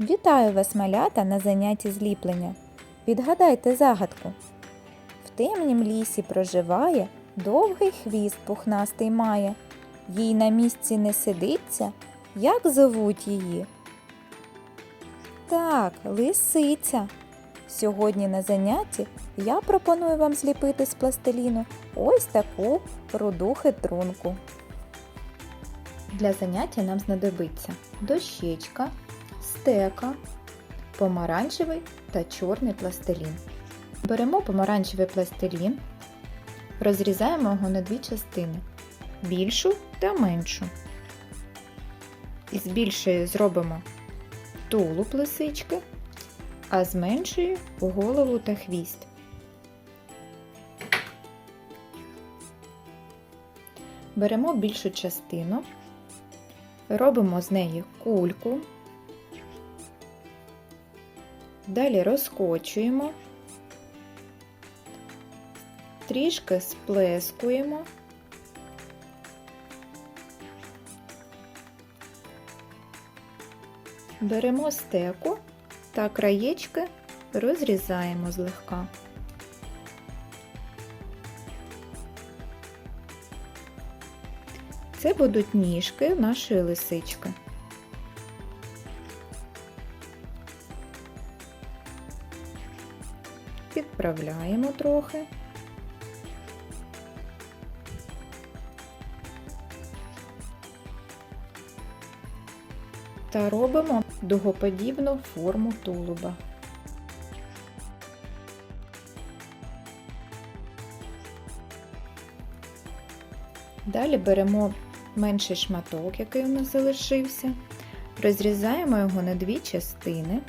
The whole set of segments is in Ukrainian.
Вітаю вас, малята, на занятті зліплення. Відгадайте загадку. В темнім лісі проживає, довгий хвіст пухнастий має. Їй на місці не сидиться. Як зовуть її? Так, лисиця. Сьогодні на занятті я пропоную вам зліпити з пластиліну ось таку руду хитрунку. Для заняття нам знадобиться дощечка, стека, помаранчевий та чорний пластилін. Беремо помаранчевий пластилін, розрізаємо його на дві частини більшу та меншу. Із більшої зробимо тулуб лисички, а з меншої голову та хвіст. Беремо більшу частину, робимо з неї кульку, далі розкочуємо, трішки сплескуємо. Беремо стеку та краєчки розрізаємо злегка. Це будуть ніжки нашої лисички. Підправляємо трохи. Та робимо дугоподібну форму тулуба. Далі беремо менший шматок, який у нас залишився, розрізаємо його на дві частини.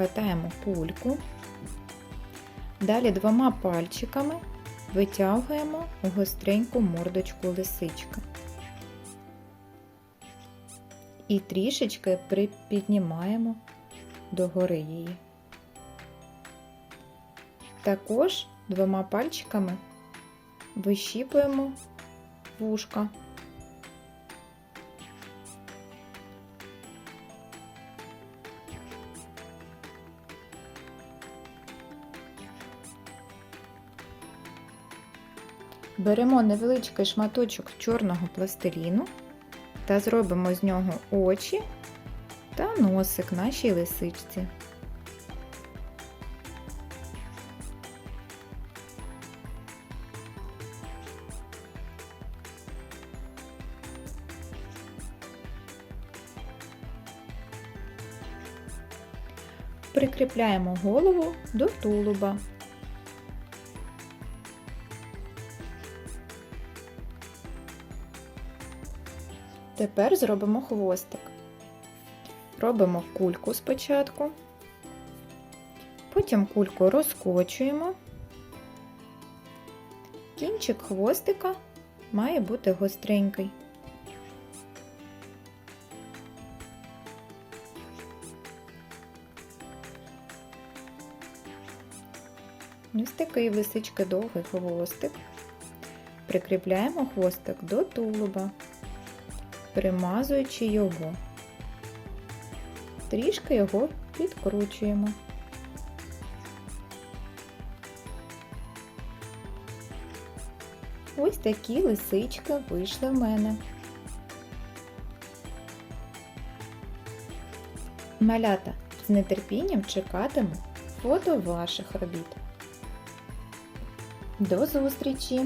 Катаємо кульку. Далі двома пальчиками витягуємо гостреньку мордочку лисички. І трішечки припіднімаємо догори її. Також двома пальчиками вищіпуємо вушка. Беремо невеличкий шматочок чорного пластиліну та зробимо з нього очі та носик нашій лисичці. Прикріпляємо голову до тулуба. Тепер зробимо хвостик. Робимо кульку спочатку, потім кульку розкочуємо. Кінчик хвостика має бути гостренький. Ось такий лисички довгий хвостик. Прикріпляємо хвостик до тулуба примазуючи його. Трішки його підкручуємо. Ось такі лисички вийшли в мене. Малята з нетерпінням чекатиму фото ваших робіт. До зустрічі!